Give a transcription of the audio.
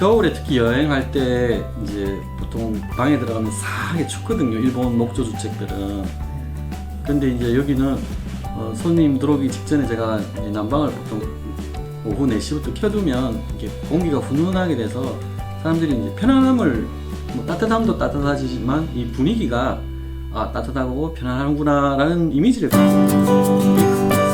겨울에 특히 여행할 때 이제 보통 방에 들어가면 싸하게 춥거든요. 일본 목조 주택들은. 근데 이제 여기는 어, 손님 들어오기 직전에 제가 이제 난방을 보통 오후 4시부터 켜두면 이게 공기가 훈훈하게 돼서 사람들이 이제 편안함을 뭐 따뜻함도 따뜻하지만 이 분위기가 아 따뜻하고 편안하구나라는 이미지를 갖고 있어요.